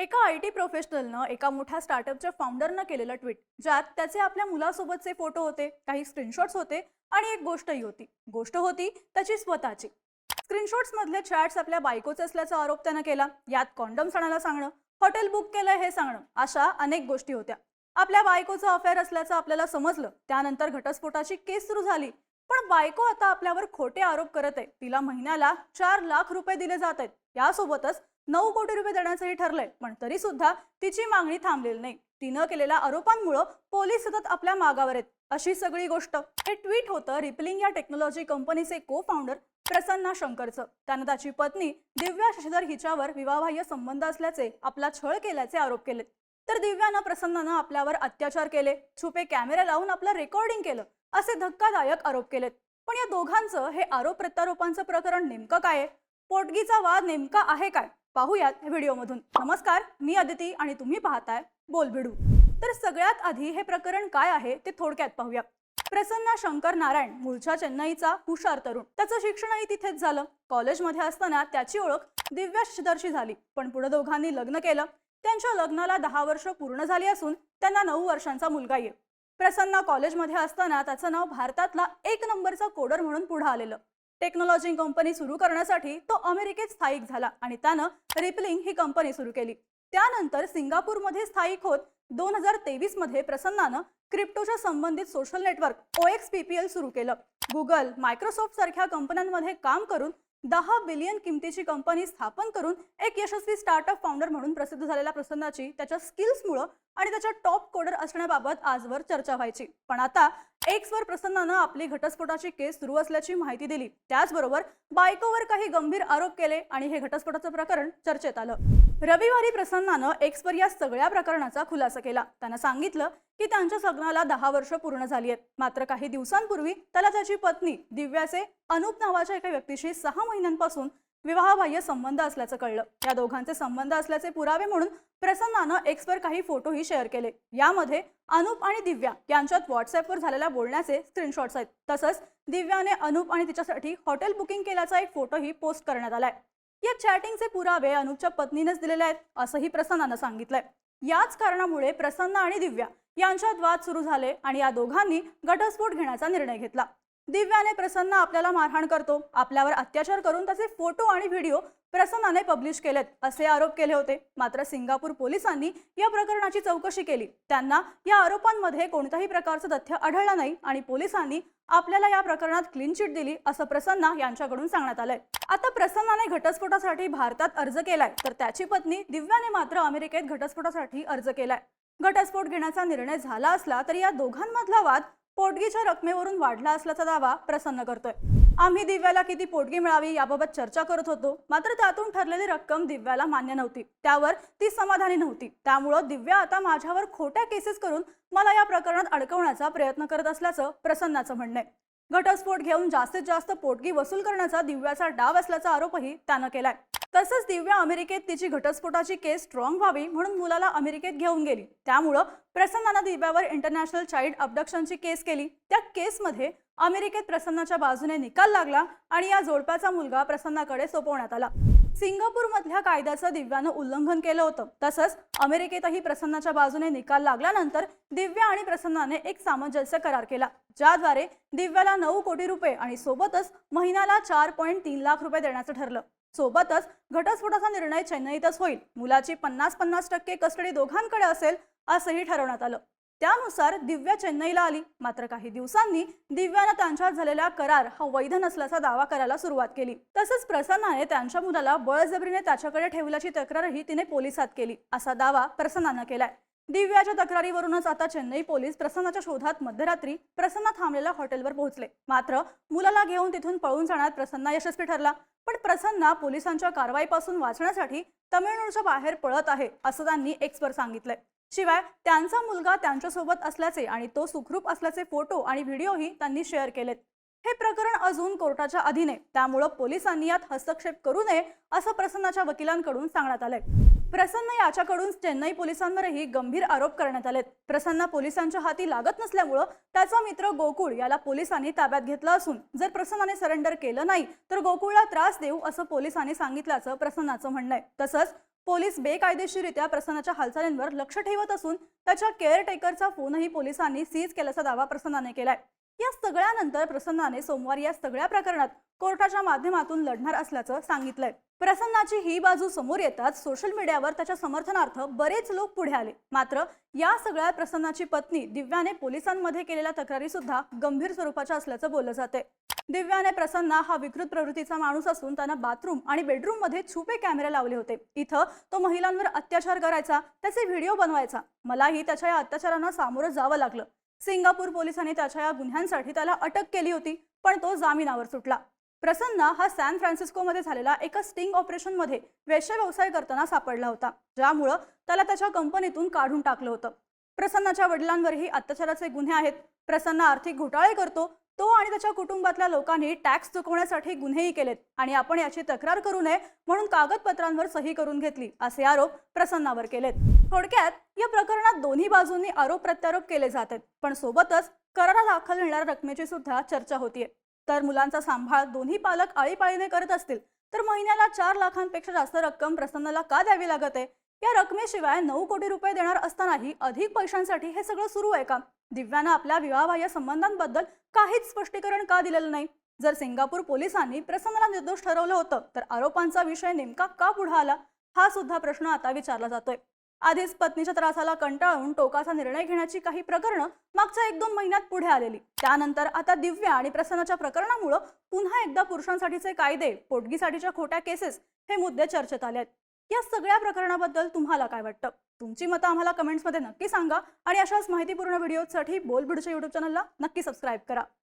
एका I T प्रोफेशनलनं एका मोठ्या स्टार्टअपच्या फाउंडरनं केलेलं ट्विट ज्यात त्याचे आपल्या मुलासोबतचे फोटो होते काही स्क्रीनशॉट्स होते आणि एक गोष्टही होती. गोष्ट होती त्याची स्वतःची. स्क्रीनशॉट्स मधले चॅट्स आपल्या बायकोचे असल्याचा आरोप त्यानं केला यात कॉन्डम्स आणायला सांगणं हॉटेल बुक केलं हे सांगणं अशा अनेक गोष्टी होत्या. आपल्या बायकोचं अफेअर असल्याचं आपल्याला समजलं त्यानंतर घटस्फोटाची केस सुरू झाली. पण बायको आता आपल्यावर खोटे आरोप करत आहे. तिला महिन्याला चार लाख रुपये दिले जात आहेत. यासोबतच नऊ कोटी रुपये देण्याचंही ठरलंय पण तरी सुद्धा तिची मागणी थांबलेली नाही. तिनं केलेल्या आरोपांमुळे पोलीस सतत आपल्या मागावर आहेत. अशी सगळी गोष्ट हे ट्विट होतं रिपलिंग या टेक्नॉलॉजी कंपनीचे को फाउंडर प्रसन्ना शंकरचं. त्यानं त्याची पत्नी दिव्या शशिधर हिच्यावर विवाहबाह्य संबंध असल्याचे आपला छळ केल्याचे आरोप केले तर दिव्यानं प्रसन्नानं आपल्यावर अत्याचार केले छुपे कॅमेरे लावून आपलं रेकॉर्डिंग केलं असे धक्कादायक आरोप केलेत. पण या दोघांचं हे आरोप प्रत्यारोपांचं प्रकरण नेमकं काय पोटगीचा वाद नेमका आहे काय? पाहूयात या व्हिडिओमधून. नमस्कार मी अदिती आणि तुम्ही पाहताय बोलबिडू. तर सगळ्यात आधी हे प्रकरण काय आहे ते थोडक्यात पाहूया. प्रसन्ना शंकर नारायण मूळच्या चेन्नईचा हुशार तरुण. त्याचं शिक्षणही तिथेच झालं. कॉलेजमध्ये असताना त्याची ओळख दिव्याशदर्शी झाली. पण पुढे दोघांनी लग्न केलं. त्यांच्या लग्नाला दहा वर्ष पूर्ण झाली असून त्यांना नऊ वर्षांचा मुलगा आहे. प्रसन्ना कॉलेजमध्ये असताना त्याचं नाव भारतातला एक नंबरचा कोडर म्हणून पुढे आलेलं. टेक्नॉलॉजी कंपनी सुरू करण्यासाठी तो अमेरिकेत स्थायिक झाला आणि त्यानं रिपलिंग ही कंपनी सुरू केली. त्यानंतर सिंगापूरमध्ये स्थायिक होत दोन हजार तेवीसमध्ये प्रसन्नानं क्रिप्टोच्या संबंधित social network O X P P L सुरू केलं. गुगल मायक्रोसॉफ्ट सारख्या कंपन्यांमध्ये काम करून दहा बिलियन किमतीची कंपनी स्थापन करून एक यशस्वी स्टार्टअप फाउंडर म्हणून प्रसिद्ध झालेल्या प्रसन्नाची त्याच्या स्किल्समुळं आणि त्याच्या टॉप कोडर असण्याबाबत आजवर चर्चा व्हायची. पण आता एक्सवर प्रसन्नानं आपली घटस्फोटाची केस सुरू असल्याची माहिती दिली. त्याचबरोबर बायकोवर काही गंभीर आरोप केले आणि हे घटस्फोटाचं प्रकरण चर्चेत आलं. रविवारी प्रसन्नानं एक्सवर या सगळ्या प्रकरणाचा खुलासा केला. त्यानं सांगितलं की त्यांच्या सग्नाला दहा वर्ष पूर्ण झाली आहेत. मात्र काही दिवसांपूर्वी त्याला त्याची पत्नी दिव्याचे अनुप नावाच्या एका व्यक्तीशी सहा महिन्यांपासून विवाहबाह्य संबंध असल्याचं कळलं. या दोघांचे संबंध असल्याचे पुरावे म्हणून प्रसन्नानं एक्सवर काही फोटोही शेअर केले. यामध्ये अनुप आणि दिव्या यांच्यात व्हॉट्सअपवर झालेल्या बोलण्याचे स्क्रीनशॉट्स आहेत. तसंच दिव्याने अनुप आणि तिच्यासाठी हॉटेल बुकिंग केल्याचा एक फोटोही पोस्ट करण्यात आलाय. या चॅटिंगचे पुरावे अनुपच्या पत्नीनेच दिलेले आहेत असंही प्रसन्नानं सांगितलंय. याच कारणामुळे प्रसन्न आणि दिव्या यांच्यात वाद सुरू झाले आणि या दोघांनी घटस्फोट घेण्याचा निर्णय घेतला. दिव्याने प्रसन्न आपल्याला मारहाण करतो. आपल्यावर अत्याचार करून त्याचे फोटो आणि व्हिडिओ प्रसन्नाने पब्लिश केलेत असे आरोप केले होते. मात्र सिंगापूर पोलिसांनी या प्रकरणाची चौकशी केली. त्यांना या आरोपांमध्ये कोणत्याही प्रकारचं तथ्य आढळलं नाही आणि पोलिसांनी आपल्याला या प्रकरणात क्लीन चिट दिली असं प्रसन्ना यांच्याकडून सांगण्यात आलंय. आता प्रसन्नाने घटस्फोटासाठी भारतात अर्ज केलाय तर त्याची पत्नी दिव्याने मात्र अमेरिकेत घटस्फोटासाठी अर्ज केलाय. घटस्फोट घेण्याचा निर्णय झाला असला तरी या दोघांमधला वाद पोटगीच्या रकमेवरून वाढला असल्याचा दावा प्रसन्न करतोय. आम्ही दिव्याला किती पोटगी मिळावी याबाबत चर्चा करत होतो. मात्र त्यातून ठरलेली रक्कम दिव्याला मान्य नव्हती. त्यावर ती समाधानी नव्हती. त्यामुळं दिव्या आता माझ्यावर खोट्या केसेस करून मला या प्रकरणात अडकवण्याचा प्रयत्न करत असल्याचं प्रसन्नाचं म्हणणं आहे घटस्फोट घेऊन जास्तीत जास्त पोटगी वसूल करण्याचा दिव्याचा डाव असल्याचा आरोपही त्यानं केलाय. तसंच दिव्या अमेरिकेत तिची घटस्फोटाची केस स्ट्रॉंग व्हावी म्हणून मुलाला अमेरिकेत घेऊन गेली. त्यामुळं प्रसन्नानं दिव्यावर इंटरनॅशनल चाइल्ड अबडक्शनची केस केली. त्या केसमध्ये अमेरिकेत प्रसन्नाच्या बाजूने निकाल लागला आणि या जोडप्याचा मुलगा प्रसन्नाकडे सोपवण्यात आला. सिंगापूरमधल्या कायद्याचं दिव्यानं उल्लंघन केलं होतं. तसंच अमेरिकेतही प्रसन्नाच्या बाजूने निकाल लागल्यानंतर दिव्या आणि प्रसन्नाने एक सामंजस्य करार केला ज्याद्वारे दिव्याला नऊ कोटी रुपये आणि सोबतच महिन्याला चार पॉईंट तीन लाख रुपये देण्याचं ठरलं. सोबतच घटस्फोटाचा निर्णय चेन्नईतच होईल. मुलाची पन्नास पन्नास टक्के कस्टडी दोघांकडे असेल असंही ठरवण्यात आलं. त्यानुसार दिव्या चेन्नईला आली. मात्र काही दिवसांनी दिव्यानं त्यांच्यात झालेला करार हा वैध नसल्याचा दावा करायला सुरुवात केली. तसंच प्रसन्नाने त्यांच्या मुलाला बळजबरीने त्याच्याकडे ठेवल्याची तक्रारही तिने पोलिसात केली असा दावा प्रसन्नानं केलाय. दिव्याच्या तक्रारीवरूनच आता चेन्नई पोलीस प्रसन्नाच्या शोधात मध्यरात्री प्रसन्न थांबलेल्या हॉटेलवर पोहोचले. मात्र मुलाला घेऊन तिथून पळून जाण्यात प्रसन्ना यशस्वी ठरला. पण प्रसन्ना पोलिसांच्या कारवाईपासून वाचण्यासाठी तमिळनाडूच्या बाहेर पळत आहे असं त्यांनी एक्सवर सांगितलंय. शिवाय त्यांचा मुलगा त्यांच्यासोबत असल्याचे आणि तो सुखरूप असल्याचे फोटो आणि व्हिडिओही त्यांनी शेअर केलेत. हे प्रकरण अजून कोर्टाच्या अधीन आहे. त्यामुळं पोलिसांनी यात हस्तक्षेप करू नये असं प्रसन्नाच्या वकिलांकडून सांगण्यात आलंय. प्रसन्न याच्याकडून चेन्नई पोलिसांवरही गंभीर आरोप करण्यात आलेत. प्रसन्न पोलिसांच्या हाती लागत नसल्यामुळं त्याचा मित्र गोकुळ याला पोलिसांनी ताब्यात घेतलं असून जर प्रसन्नाने सरेंडर केलं नाही तर गोकुळला त्रास देऊ असं पोलिसांनी सांगितल्याचं प्रसन्नाचं म्हणणं आहे तसंच पोलीस बेकायदेशीरित्या प्रसन्नाच्या हालचालींवर लक्ष ठेवत असून त्याच्या केअरटेकरचा फोनही पोलिसांनी सीज केल्याचा दावा प्रसन्नाने केलाय. या सगळ्यानंतर प्रसन्नाने सोमवारी या सगळ्या प्रकरणात कोर्टाच्या माध्यमातून लढणार असल्याचं सांगितलंय. प्रसन्नाची ही बाजू समोर येताच सोशल मीडियावर त्याच्या समर्थनार्थ बरेच लोक पुढे आले. मात्र या सगळ्या प्रसन्नाची पत्नी दिव्याने पोलिसांमध्ये केलेल्या तक्रारी सुद्धा गंभीर स्वरूपाच्या असल्याचं बोललं जाते दिव्याने प्रसन्ना हा विकृत प्रवृत्तीचा माणूस असून त्यानं बाथरूम आणि बेडरूममध्ये छुपे कॅमेरे लावले होते. इथं तो महिलांवर अत्याचार करायचा त्याचे व्हिडिओ बनवायचा. मलाही त्याच्या या अत्याचारांना सामोरं जावं लागलं. सिंगापूर पोलिसांनी त्याच्या या गुन्ह्यांसाठी त्याला अटक केली होती पण तो जामिनावर सुटला. प्रसन्ना हा सॅन फ्रान्सिस्कोमध्ये झालेला एका स्टिंग ऑपरेशनमध्ये वेश्या व्यवसाय करताना सापडला होता ज्यामुळं त्याला त्याच्या कंपनीतून काढून टाकलं होतं. प्रसन्नाच्या वडिलांवरही अत्याचाराचे गुन्हे आहेत. प्रसन्न आर्थिक घोटाळे करतो तो आणि त्याच्या कुटुंबातल्या लोकांनी टॅक्स चुकवण्यासाठी गुन्हेही केलेत आणि आपण याची तक्रार करू नये म्हणून कागदपत्रांवर सही करून घेतली असे आरोप प्रसन्नावर केलेत. थोडक्यात या प्रकरणात दोन्ही बाजूंनी आरोप प्रत्यारोप केले जात आहेत. पण सोबतच करारा दाखल येणाऱ्या रकमेची सुद्धा चर्चा होतीये. तर मुलांचा सांभाळ दोन्ही पालक आळीपाळीने करत असतील तर महिन्याला चार लाखांपेक्षा जास्त रक्कम प्रसन्नाला का द्यावी लागत आहे? या रकमेशिवाय नऊ कोटी रुपये देणार असतानाही अधिक पैशांसाठी हे सगळं सुरू आहे का? दिव्यानं आपल्या विवाहबाह्य संबंधांबद्दल काहीच स्पष्टीकरण का दिलेलं नाही? जर सिंगापूर पोलिसांनी प्रसन्नाला निर्दोष ठरवलं होतं तर आरोपांचा विषय नेमका का पुढे आला? हा सुद्धा प्रश्न आता विचारला जातोय. आधीच पत्नीच्या त्रासाला कंटाळून टोकाचा निर्णय घेण्याची काही प्रकरणं मागच्या एक दोन महिन्यात पुढे आलेली. त्यानंतर आता दिव्या आणि प्रसन्नाच्या प्रकरणामुळं पुन्हा एकदा पुरुषांसाठीचे कायदे पोटगीसाठीच्या खोट्या केसेस हे मुद्दे चर्चेत आले आहेत या सगळ्या प्रकरणाबद्दल तुम्हाला काय वाटतं? तुमची मतं आम्हाला कमेंट्समध्ये नक्की सांगा आणि अशाच माहितीपूर्ण व्हिडिओसाठी बोलबिडच्या युट्यूब चॅनलला नक्की सबस्क्राईब करा.